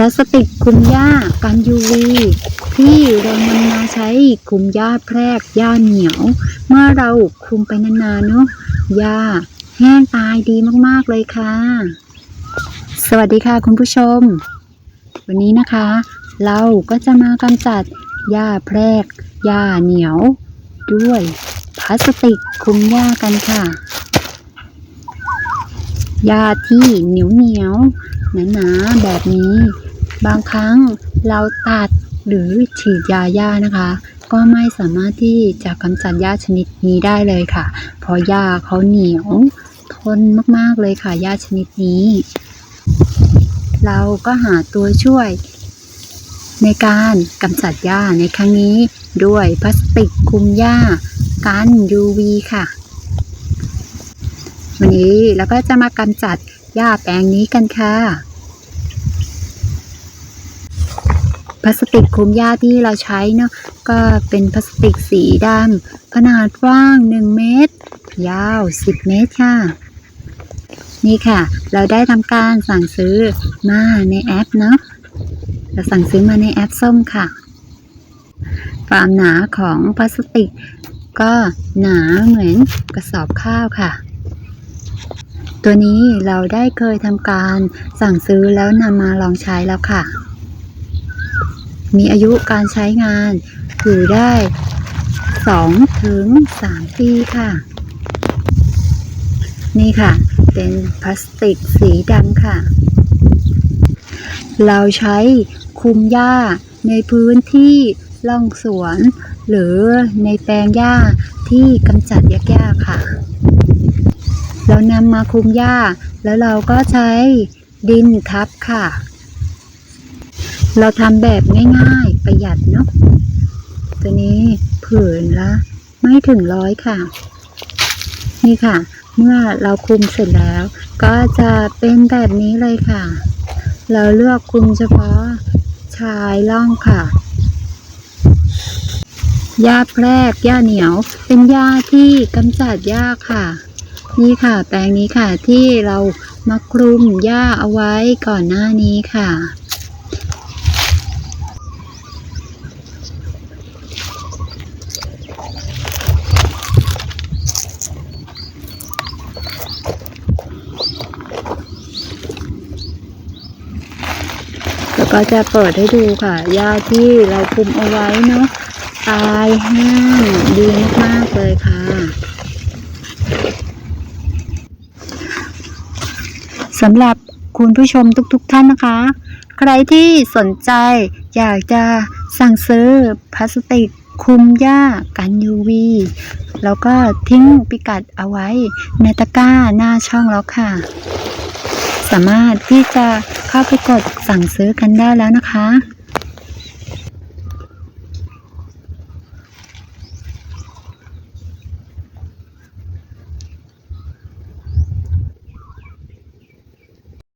ลาสติกคุมหญ้ากัน UV ที่เรานำมาใช้คุมหญ้าแพรกหญ้าเหนียว เมื่อเราคุมไปนานๆเนาะหญ้าแห้งตายดีมากๆเลยค่ะ สวัสดีค่ะคุณผู้ชม วันนี้นะคะ เราก็จะมากำจัดหญ้าแพรกหญ้าเหนียว ด้วยพลาสติกคุมหญ้ากันค่ะหญ้าที่เหนียวเหนียวๆหนาๆแบบนี้ บางครั้งเราตัดหรือฉีดยาหญ้านะคะ ก็ไม่สามารถที่จะกำจัดหญ้าชนิดนี้ได้เลยค่ะ เพราะหญ้าเขาเหนียวทนมากๆเลยค่ะหญ้าชนิดนี้ เราก็หาตัวช่วย ในการกำจัดหญ้าในครั้งนี้ด้วยพลาสติกคลุมหญ้ากัน UV ค่ะ วันนี้เราก็จะมากำจัดหญ้าแปลงนี้กันค่ะ พลาสติกคลุมหญ้าที่เราใช้เนาะก็เป็นพลาสติกสีดำขนาดกว้าง 1 เมตร ยาว 10 เมตรค่ะ นี่ค่ะ เราได้ทำการสั่งซื้อมาในแอปเนาะเราสั่งซื้อมาในแอปส้มค่ะ ความหนาของพลาสติก ก็หนาเหมือนกระสอบข้าวค่ะตัวนี้เราได้เคยทำการสั่งซื้อแล้วนำมาลองใช้แล้วค่ะ มีอายุการใช้งานอยู่ได้2ถึง3ปีค่ะ นี่ค่ะ เป็นพลาสติกสีดำค่ะ เราใช้คุมหญ้าในพื้นที่ร่องสวน หรือในแปลงหญ้าที่กำจัดยากๆค่ะ เรานำมาคุมหญ้า แล้วเราก็ใช้ดินทับค่ะ เราทำแบบง่ายๆ ประหยัดเนาะตัวนี้ผืนละ ไม่ถึงร้อยค่ะ นี่ค่ะ เมื่อเราคุมเสร็จแล้ว ก็จะเป็นแบบนี้เลยค่ะ เราเลือกคุมเฉพาะชายล่องค่ะหญ้าแพรกหญ้าเหนียว เป็นหญ้าที่กำจัดยาค่ะ นี่ค่ะ แปลงนี้ค่ะที่เรามาคลุมหญ้าเอาไว้ก่อนหน้านี้ค่ะ ก็จะเปิดให้ดูค่ะหญ้าที่เราคุมเอาไว้เนาะตายแห้งดีมากๆเลยค่ะสำหรับคุณผู้ชมทุกๆท่านนะคะ ใครที่สนใจอยากจะสั่งซื้อพลาสติกคุมหญ้ากัน UV แล้วก็ทิ้งพิกัดเอาไว้ในตะกร้าหน้าช่องแล้วค่ะ สามารถที่จะ เข้าไปกดสั่งซื้อกันได้แล้วนะคะ